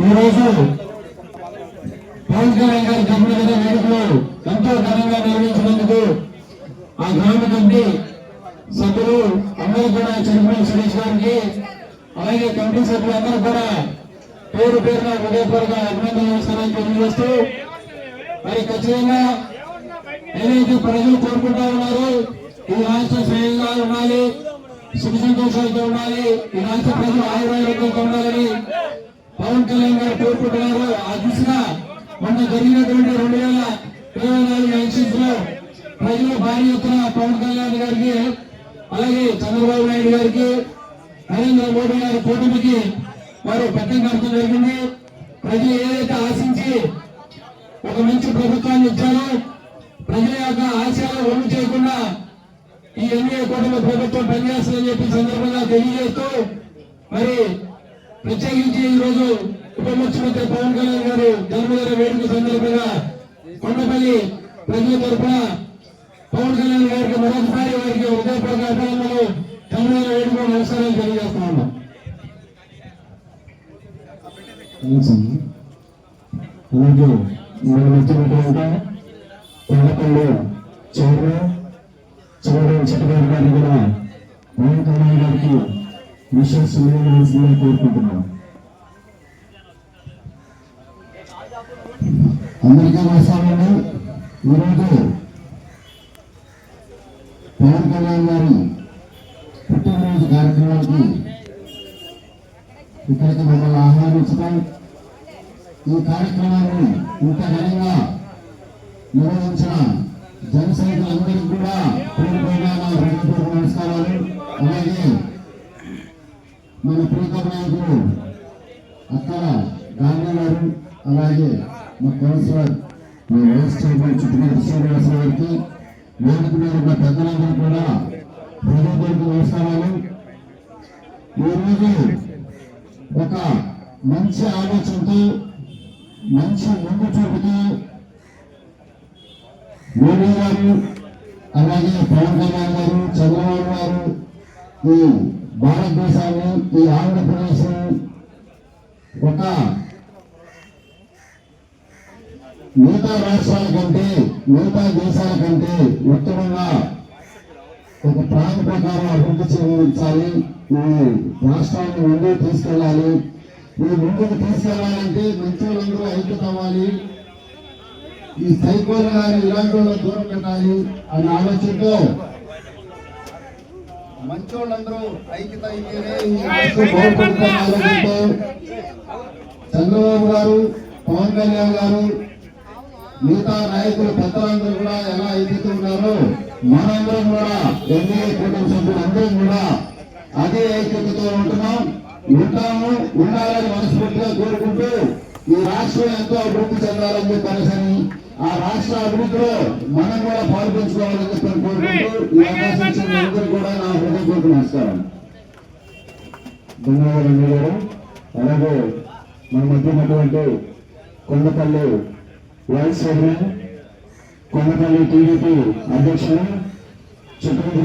ఈరోజు పవన్ కళ్యాణ్ గారి జన్మదిన వేడుకలు ఎంతో ఘనంగా నిర్వహించినందుకు ఆ గ్రామ కమిటీ సభ్యులు అందరూ కూడా చైర్మన్ సురేష్ గారికి అలాగే కమిటీ సభ్యులు అందరూ కూడా పేరు పేరున హృదయపూర్వక అభినందనలు నమస్కారాలు తెలియజేస్తూ మరి ఖచ్చితంగా ఏదైతే ప్రజలు కోరుకుంటా ఉన్నారో ఈ రాష్ట్రం స్వయంగా ఉండాలి. సుఖ సంతోషాలతో ఉండాలి. ఈ రాష్ట్ర ప్రజలు ఆయుర్వేదంతో ఉండాలని పవన్ కళ్యాణ్ గారు కోరుకుంటున్నారు. ఆ దిశగా మొన్న జరిగినటువంటి రెండు వేల ఇరవై నాలుగు ఎలక్షన్స్లో ప్రజలు భారీ ఎత్తున పవన్ కళ్యాణ్ గారికి అలాగే చంద్రబాబు నాయుడు గారికి నరేంద్ర మోడీ గారి కూటమికి వారు పెద్ద కడతం జరిగింది. ప్రజలు ఏదైతే ఆశించి ఒక మంచి ప్రభుత్వాన్ని ఇచ్చారో ప్రజల యొక్క ఆశయాలు ఒళ్ళు చేయకుండా ఈ ఎన్డీఏ కూటమి ప్రభుత్వం పనిచేస్తుందని చెప్పి సందర్భంగా తెలియజేస్తూ మరి ప్రత్యేకించి ఈ రోజు ఉప ముఖ్యమంత్రి పవన్ కళ్యాణ్ గారు జన్మదిన వేడుక సందర్భంగా కొండపల్లి ప్రజల తరఫున పవన్ కళ్యాణ్ గారికి మరొకసారి వారికి హృదయపూర్వక అభినందనలు. జన్మదిన వేడుక నమస్కారాలు తెలియజేస్తున్నాను ఉన్నాం. అలాగే మనం వచ్చినటువంటి కొండపల్లి చైర్మన్ చౌదరి చట్టగారి గారిని కూడా పవన్ గారికి విషయం సుమేధంగా కోరుకుంటున్నాం అందరికీ ఈరోజు పవన్ కళ్యాణ్ గారి పుట్టినరోజు కార్యక్రమానికి ఇక్కడికి మమ్మల్ని ఆహ్వానించడం ఈ కార్యక్రమాన్ని ఇంత ఘనంగా నిర్వహించిన జన సైనికులందరికీ కూడా పేరు నా హృదయపూర్వక నమస్కారాలు అలాగే మన ప్రీతం నాయకులు అక్కడ గాంధీ గారు అలాగే మా కౌన్సిలర్ మా వైస్ చైర్మన్ చుట్టుపక్కల శ్రీనివాస గారికి వేదిక మీద ఉన్న పెద్దలందరూ కూడా హృదయపూర్వక నమస్కారాలు. ఈరోజు ఒక మంచి ఆలోచనతో మంచి ముందు చూపుతూ మోడీ గారు అలాగే పవన్ కళ్యాణ్ గారు చంద్రబాబు గారు ఈ భారతదేశాన్ని ఈ ఆంధ్రప్రదేశ్ ఒక మిగతా రాష్ట్రాల కంటే మిగతా దేశాల కంటే ఉత్తమంగా ఒక ప్రాణ ప్రకారం అభివృద్ధి చెందించాలి. ఈ రాష్ట్రాన్ని ముందుకు తీసుకెళ్ళాలి. ఈ ముందుకు తీసుకెళ్ళాలంటే మంచి వాళ్ళందరూ ఐక్యత అవ్వాలి. ఈ సైకోలు కానీ ఇలాంటి వాళ్ళ దూరం పెట్టాలి అనే ఆలోచనతో మంచోళ్ళందరూ ఐక్యత బాగుపడుతున్న ఆలోచనతో చంద్రబాబు గారు పవన్ కళ్యాణ్ గారు మిగతా నాయకులు పెద్దలందరూ కూడా ఎలా ఐక్యత ఉన్నారో మనందరం కూడా ఎన్డీఏ కూటమి సభ్యులందరం కూడా అదే ఐక్యతతో ఉంటున్నాం. ఉంటాము ఉండాలని మనస్ఫూర్తిగా కోరుకుంటూ ఈ రాష్ట్రం ఎంతో అభివృద్ధి చెందాలని చెప్పని ఆ రాష్ట్ర అభివృద్ధిలో మనం కూడా పాల్పంచుకోవాలని చెప్పని కోరుకుంటూ ఈ అవకాశం ఇచ్చిన కూడా నా హృదయపూర్వక నమస్కారం. ధన్యవాదాలు గారు. అలాగే మన మధ్య ఉన్నటువంటి Kondapalli vice chairman Kondapalli TDP అధ్యక్షుడు చుట్టూ